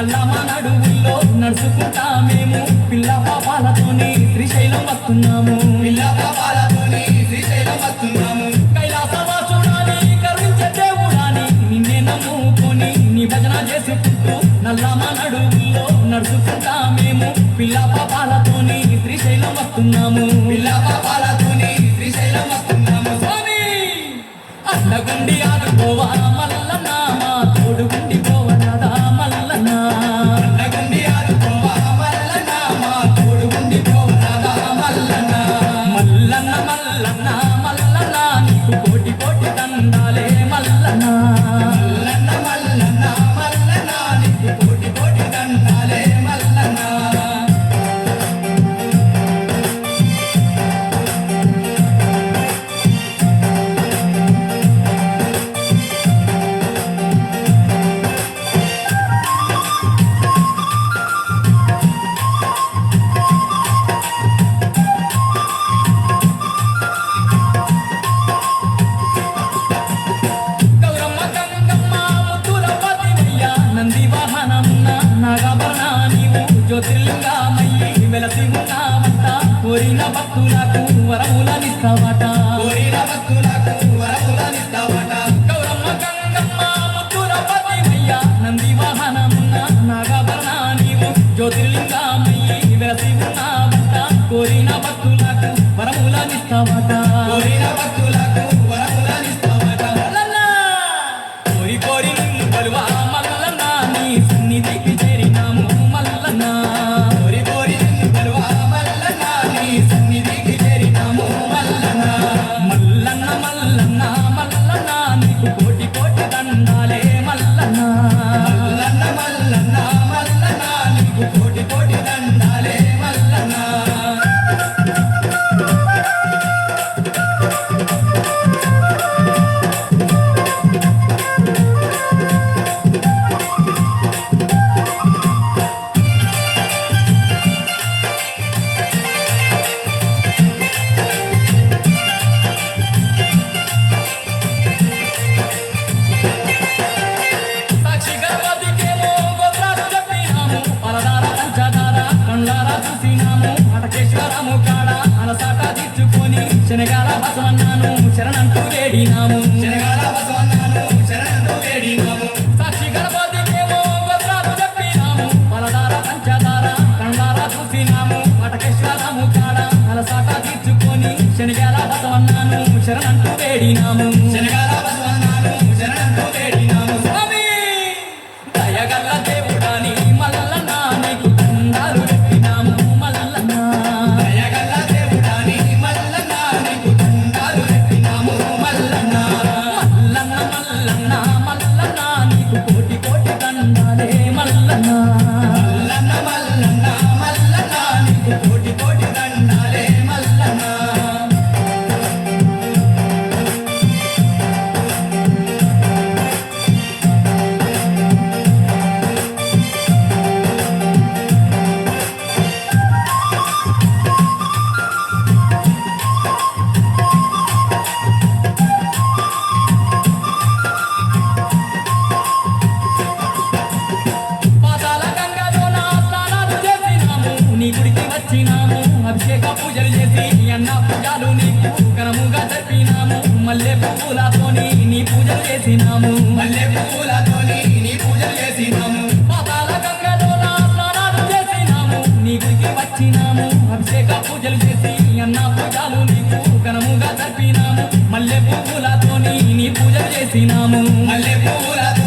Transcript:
నల్లమ నడువుల్లో నడుచుకుంటా మేము పిల్ల పాపాలతోని శ్రీశైలం వస్తున్నాము. పిల్ల పాపాలతోని శ్రీశైలం వస్తున్నాము. కైలాసవాసుడాని కరుణించే దేవుడాని నిన్నే నమ్ముకొని నీ భజన చేసుకుంటూ నల్లమ నడువుల్లో నడుచుకుంటా మేము పిల్ల పాపాలతోని శ్రీశైలం వస్తున్నాము. కోరిన భక్తులకు వరములనిస్తావట. బసవన్నాను శరణంటూ వేడినాము. జరగాల బసవన్నాను శరణంటూ వేడినాము. సాక్షి గణపతికేమో వస్త్రాలు చెప్పినాము. పలదార పంచదార కండార చూసినాము. వటకేశ్వరము కాడ అలసాట తీర్చుకొని శనిగేల బసవన్నాను శరణంటూ వేడినాము. మల్లన్నా మల్లన్నా నీకు కోటి కోటి దండాలే చేసినాము. మల్లె పువ్వులతోని నీ పూజ చేసినాము. పాపాల గంగలో నా స్నానాలు చేసినాము. నీ గుడికి వచ్చినాము. అభిషేక పూజలు చేసి అన్న పూజలు నీకు ఘనముగా జరిపినాము. మల్లె పువ్వులతోని నీ పూజ చేసినాము. మల్లె పువ్వులతో